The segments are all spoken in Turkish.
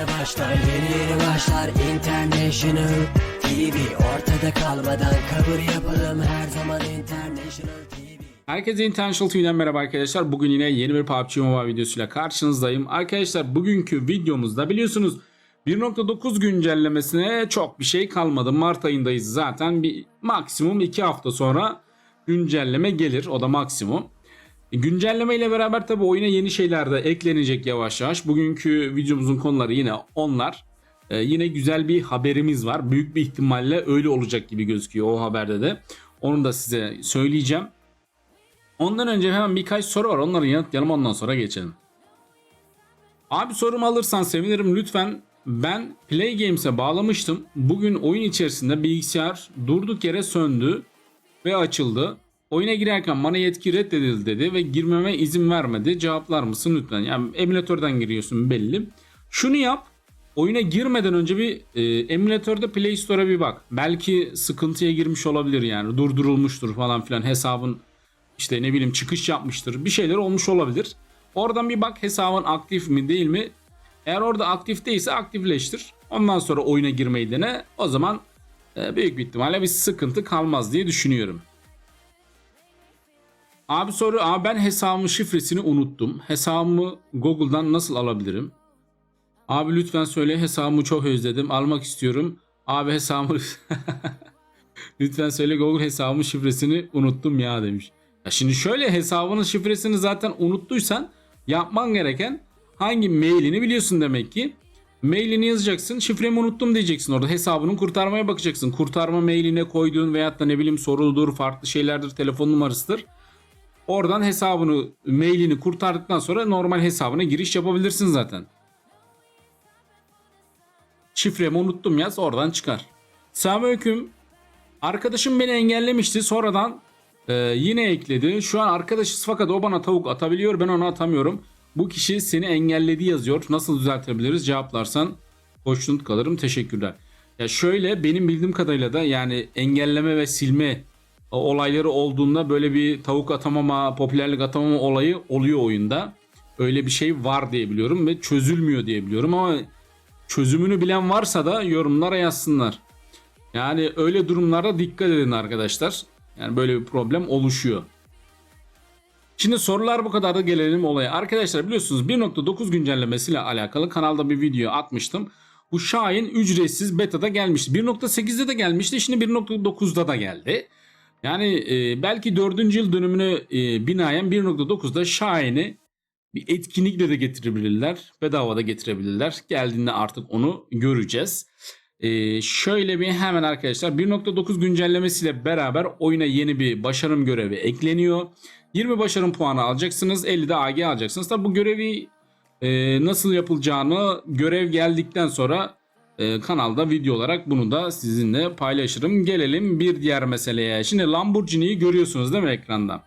yeni başlar Yeni yeni başlar International TV Ortada kalmadan kabul yapalım Her zaman International TV Herkese International TV'den merhaba arkadaşlar. Bugün yine yeni bir PUBG Mobile videosuyla karşınızdayım. Arkadaşlar bugünkü videomuzda biliyorsunuz 1.9 güncellemesine çok bir şey kalmadı. Mart ayındayız zaten. Bir maksimum 2 hafta sonra güncelleme gelir. O da maksimum. Güncelleme ile beraber tabi oyuna yeni şeyler de eklenecek yavaş yavaş. Bugünkü videomuzun konuları yine onlar. Ee, yine güzel bir haberimiz var. Büyük bir ihtimalle öyle olacak gibi gözüküyor o haberde de. Onu da size söyleyeceğim. Ondan önce hemen birkaç soru var. Onları yanıtlayalım ondan sonra geçelim. Abi sorumu alırsan sevinirim lütfen. Ben Play Games'e bağlamıştım. Bugün oyun içerisinde bilgisayar durduk yere söndü ve açıldı. Oyuna girerken bana yetki reddedildi dedi ve girmeme izin vermedi. Cevaplar mısın lütfen? Yani emülatörden giriyorsun belli. Şunu yap. Oyuna girmeden önce bir e, emülatörde Play Store'a bir bak. Belki sıkıntıya girmiş olabilir yani. Durdurulmuştur falan filan hesabın işte ne bileyim çıkış yapmıştır. Bir şeyler olmuş olabilir. Oradan bir bak hesabın aktif mi değil mi? Eğer orada aktif değilse aktifleştir. Ondan sonra oyuna girmeyi dene. O zaman e, büyük bir ihtimalle bir sıkıntı kalmaz diye düşünüyorum. Abi soru abi ben hesabımın şifresini unuttum. Hesabımı Google'dan nasıl alabilirim? Abi lütfen söyle hesabımı çok özledim. Almak istiyorum. Abi hesabımı lütfen söyle Google hesabımın şifresini unuttum ya demiş. Ya şimdi şöyle hesabının şifresini zaten unuttuysan yapman gereken hangi mailini biliyorsun demek ki. Mailini yazacaksın. Şifremi unuttum diyeceksin orada. Hesabını kurtarmaya bakacaksın. Kurtarma mailine koyduğun veyahut da ne bileyim soruludur, farklı şeylerdir, telefon numarasıdır. Oradan hesabını, mailini kurtardıktan sonra normal hesabına giriş yapabilirsin zaten. Şifremi unuttum yaz oradan çıkar. Selamünaleyküm. Arkadaşım beni engellemişti. Sonradan e, yine ekledi. Şu an arkadaşız fakat o bana tavuk atabiliyor. Ben ona atamıyorum. Bu kişi seni engelledi yazıyor. Nasıl düzeltebiliriz? Cevaplarsan hoşnut kalırım. Teşekkürler. Ya şöyle benim bildiğim kadarıyla da yani engelleme ve silme olayları olduğunda böyle bir tavuk atamama, popülerlik atamama olayı oluyor oyunda. Öyle bir şey var diye biliyorum ve çözülmüyor diye biliyorum ama çözümünü bilen varsa da yorumlara yazsınlar. Yani öyle durumlarda dikkat edin arkadaşlar. Yani böyle bir problem oluşuyor. Şimdi sorular bu kadar da gelelim olaya. Arkadaşlar biliyorsunuz 1.9 güncellemesiyle alakalı kanalda bir video atmıştım. Bu Şahin ücretsiz beta'da gelmişti. 1.8'de de gelmişti. Şimdi 1.9'da da geldi. Yani e, belki 4. yıl dönümüne e, binaen 1.9'da Şahin'i bir etkinlikle de getirebilirler. Bedava da getirebilirler. Geldiğinde artık onu göreceğiz. Ee, şöyle bir hemen arkadaşlar 1.9 güncellemesiyle beraber oyuna yeni bir başarım görevi ekleniyor. 20 başarım puanı alacaksınız. 50 de AG alacaksınız. Tabi bu görevi e, nasıl yapılacağını görev geldikten sonra e, kanalda video olarak bunu da sizinle paylaşırım. Gelelim bir diğer meseleye. Şimdi Lamborghini'yi görüyorsunuz değil mi ekranda?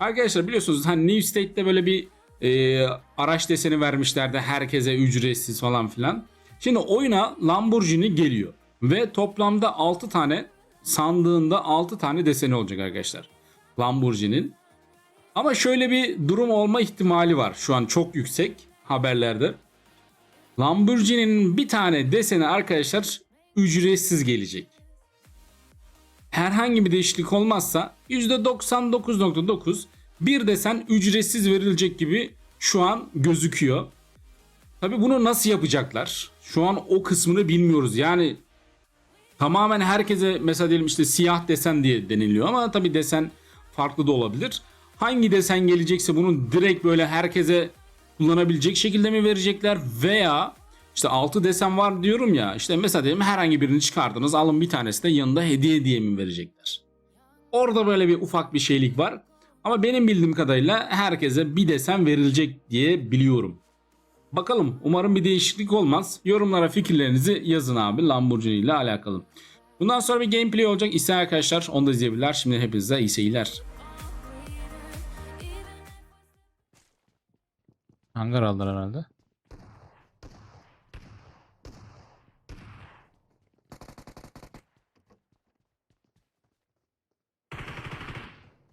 Arkadaşlar biliyorsunuz hani New State'de böyle bir e, araç deseni vermişlerdi herkese ücretsiz falan filan. Şimdi oyuna Lamborghini geliyor ve toplamda 6 tane sandığında 6 tane deseni olacak arkadaşlar. Lamborghini'nin. Ama şöyle bir durum olma ihtimali var şu an çok yüksek haberlerde. Lamborghini'nin bir tane deseni arkadaşlar ücretsiz gelecek. Herhangi bir değişiklik olmazsa %99.9 bir desen ücretsiz verilecek gibi şu an gözüküyor. Tabi bunu nasıl yapacaklar? Şu an o kısmını bilmiyoruz. Yani tamamen herkese mesela diyelim işte siyah desen diye deniliyor ama tabi desen farklı da olabilir. Hangi desen gelecekse bunu direkt böyle herkese kullanabilecek şekilde mi verecekler veya işte 6 desen var diyorum ya işte mesela diyelim herhangi birini çıkardınız alın bir tanesi de yanında hediye diye mi verecekler? Orada böyle bir ufak bir şeylik var. Ama benim bildiğim kadarıyla herkese bir desen verilecek diye biliyorum. Bakalım umarım bir değişiklik olmaz. Yorumlara fikirlerinizi yazın abi Lamborghini ile alakalı. Bundan sonra bir gameplay olacak. İsteyen arkadaşlar onu da izleyebilirler. Şimdi hepinize iyi seyirler. Hangar aldılar herhalde.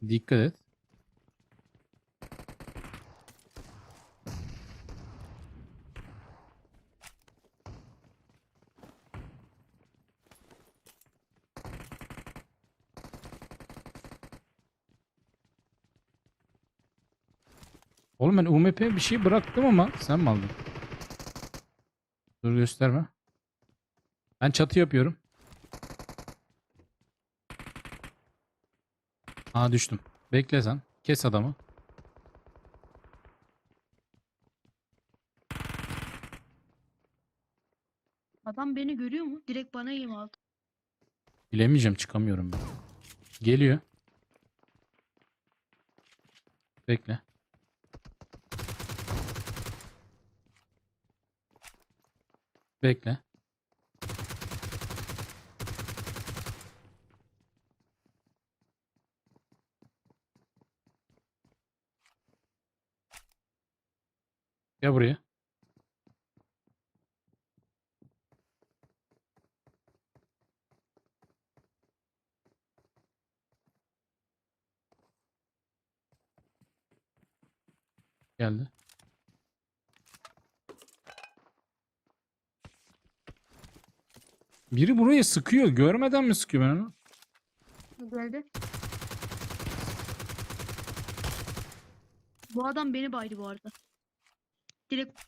Dikkat et. Oğlum ben UMP bir şey bıraktım ama sen mi aldın? Dur gösterme. Ben çatı yapıyorum. Aa düştüm. Bekle sen. Kes adamı. Adam beni görüyor mu? Direkt bana eğim aldı. Bilemeyeceğim çıkamıyorum ben. Geliyor. Bekle. Bekle. Gel buraya. Geldi. Biri buraya sıkıyor. Görmeden mi sıkıyor ben onu? Geldi. Bu adam beni baydı bu arada. Direkt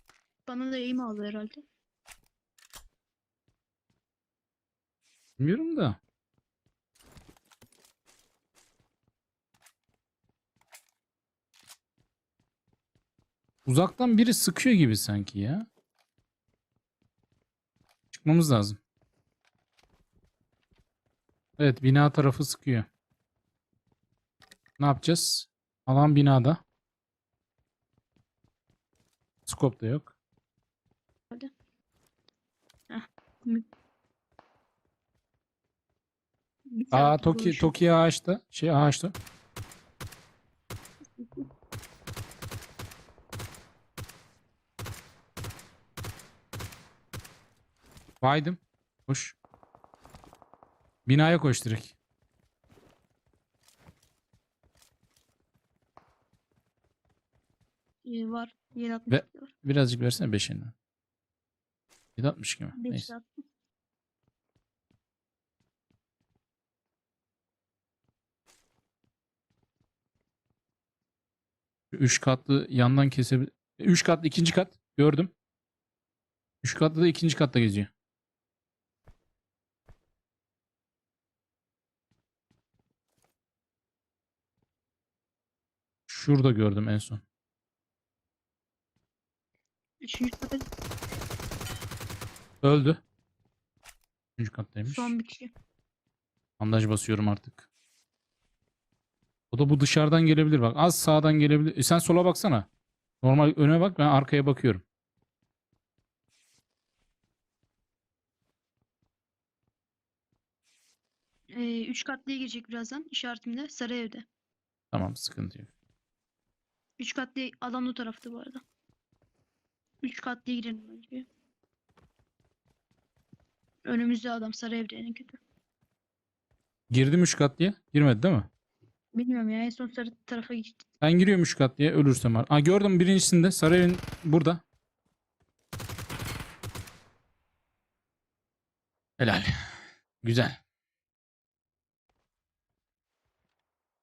bana da eğim aldı herhalde. Bilmiyorum da. Uzaktan biri sıkıyor gibi sanki ya. Çıkmamız lazım. Evet bina tarafı sıkıyor. Ne yapacağız? Alan binada. Skop da yok. Bir Aa Toki. Toki ağaçta. Şey ağaçta. Baydım. Koş. Binaya koş direkt. Ee, var. 760 Ve- var. Birazcık versene beşinden. 760 gibi. 5 Neyse. saat. Üç katlı yandan kesebilir. Üç katlı ikinci kat. Gördüm. Üç katlı da ikinci katta geziyor. Şurada gördüm en son. Üçüncü kata Öldü. Üçüncü kattaymış. son bir kişi. Bandaj basıyorum artık. O da bu dışarıdan gelebilir bak. Az sağdan gelebilir. E sen sola baksana. Normal öne bak ben arkaya bakıyorum. Ee, üç katlıya girecek birazdan. işaretimde. Sarı evde. Tamam sıkıntı yok. Üç katlı alan o tarafta bu arada. Üç katlıya girelim önce. Önümüzde adam sarı evde en kötü. Girdim 3 kat diye. Girmedi değil mi? Bilmiyorum ya en son sarı tarafa gitti. Ben giriyorum 3 kat diye ölürsem. Aa gördüm birincisinde. Sarayın burada. Helal. Güzel.